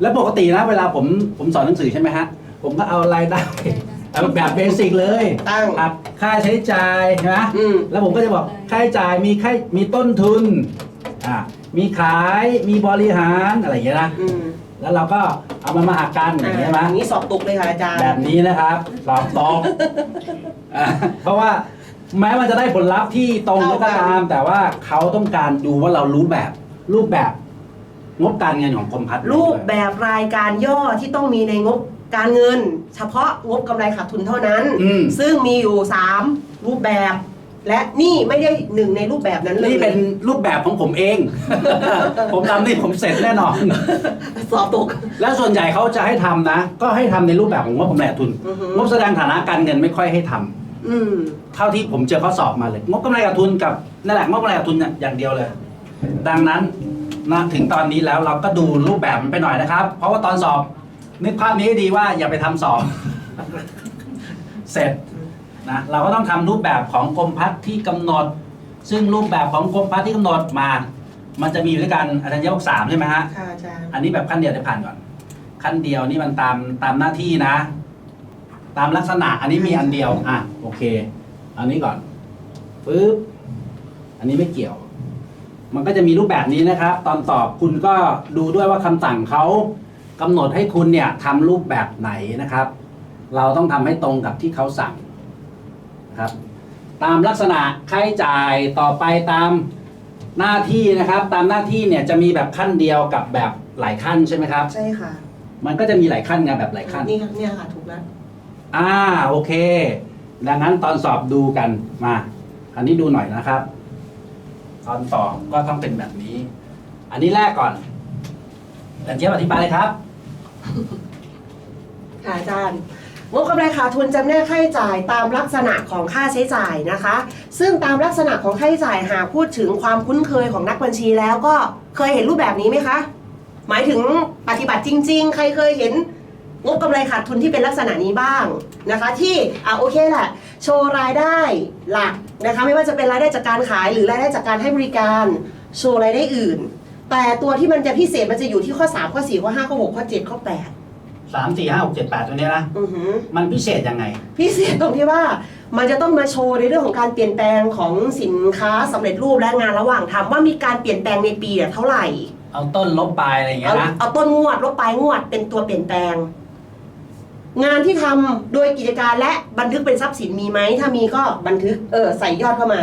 แล้วปกตินะเวลาผมผมสอนหนังสือใช่ไหมฮะ ผมก็เอารายได้เอาแบบเบสิกเลยตั้งครับค่าใช้จ่ายใช่ไหมอืม แล้วผมก็จะบอกค่าใช้จ่ายมีค่ามีต้นทุนอ่ามีขายมีบริหารอะไรอย่างเงี้ยนะอืมแล้วเราก็เอามันมาหักกันออ่าย่างเงี้ยใช่ไหม อย่างนี้สอบตกเลยค่ะอาจารย์ แบบนี้นะครับสอบตกอ่าเพราะว่าแม้มันจะได้ผลลัพธ์ที่ตรงก็เท่ากันตาม แต่ว่าเขาต้องการดูว่าเรารู้แบบรูปแบบ งบการเงินของกรมพัฒน์รูปแบบรายการย่อที่ต้องมีในงบการเงิน เฉพาะงบกำไรขาดทุนเท่านั้น อืม ซึ่งมีอยู่ 3 รูปแบบ และนี่ไม่ได้หนึ่งในรูปแบบนั้นเลยนี่เป็นรูปแบบของผมเอง ผมทำนี่ผมเสร็จแน่นอน สอบตก แล้วส่วนใหญ่เขาจะให้ทำนะ ก็ให้ทำในรูปแบบของงบกำไรขาดทุน อือฮึ งบแสดงฐานะการเงินไม่ค่อยให้ทำอืม เท่าที่ผมเจอข้อสอบมาเลย งบกำไรขาดทุนกับนั่นแหละงบกำไรขาดทุนเนี่ยอย่างเดียวเลย ดังนั้น นะถึงตอนนี้แล้วเราก็ดูรูปแบบมันไปหน่อยนะครับ เพราะว่าตอนสอบนึกภาพนี้ให้ดีว่าอย่าไปทำสอบ เสร็จนะเราก็ต้องทำรูปแบบของกรมพัฒน์ที่กำหนด ซึ่งรูปแบบของกรมพัฒน์ที่กำหนดมา มันจะมีอยู่ด้วยกันอาจารย์ยกสามใช่ไหมฮะค่ะอาจารย์อันนี้แบบขั้นเดียวเดี๋ยวผ่านก่อน ขั้นเดียวนี่มันตามตามหน้าที่นะ ตามลักษณะอันนี้มีอันเดียวอะโอเค อันนี้ก่อนปึ๊บอันนี้ไม่เกี่ยว มันก็จะมีรูปแบบนี้นะครับ ตอนตอบคุณก็ดูด้วยว่าคำสั่งเขากำหนดให้คุณเนี่ยทำรูปแบบไหนนะครับ เราต้องทำให้ตรงกับที่เขาสั่งนะครับ ตามลักษณะค่าใช้จ่ายต่อไปตามหน้าที่นะครับ ตามหน้าที่เนี่ยจะมีแบบขั้นเดียวกับแบบหลายขั้นใช่ไหมครับ ใช่ค่ะมันก็จะมีหลายขั้นไงแบบหลายขั้น นี่ค่ะเนี่ยค่ะถูกแล้วอ่าโอเค ดังนั้นตอนสอบดูกันมา อันนี้ดูหน่อยนะครับ ตอนสอก็ต้องเป็นแบบนี้ อันนี้แรกก่อนอาจารย์เจี๊ยบอธิบายเลยครับ ค่ะอาจารย์งบกำไรขาดทุนจำแนกค่าใช้จ่ายตามลักษณะของค่าใช้จ่ายนะคะ ซึ่งตามลักษณะของค่าใช้จ่ายหากพูดถึงความคุ้นเคยของนักบัญชีแล้วก็เคยเห็นรูปแบบนี้ไหมคะ หมายถึงปฏิบัติจริง ๆ ใครเคยเห็น งบกำไรขาดทุนที่เป็นลักษณะนี้บ้างนะคะที่อะโอเคแหละโชว์รายได้หลักนะคะไม่ว่าจะเป็นรายได้จากการขายหรือรายได้จากการให้บริการโชว์รายได้อื่น แต่ตัวที่มันจะพิเศษมันจะอยู่ที่ข้อ 3 ข้อ 4 ข้อ 5 ข้อ 6 ข้อ 7 ข้อ 8 สามสี่ห้าหกเจ็ดแปดตัวเนี้ยนะอือหือ มันพิเศษยังไง พิเศษตรงที่ว่ามันจะต้องมาโชว์ในเรื่องของการเปลี่ยนแปลงของสินค้าสำเร็จรูปและงานระหว่างทำว่ามีการเปลี่ยนแปลงในปีอะเท่าไหร่เอาต้นลบปลายอะไรอย่างเงี้เอายนะ เอาต้นงวดลบปลายงวดเป็นตัวเปลี่ยนแปลง งานที่ทำโดยกิจการและบันทึกเป็นทรัพย์สินมีไหม ถ้ามีก็บันทึกเออใส่ยอดเข้ามา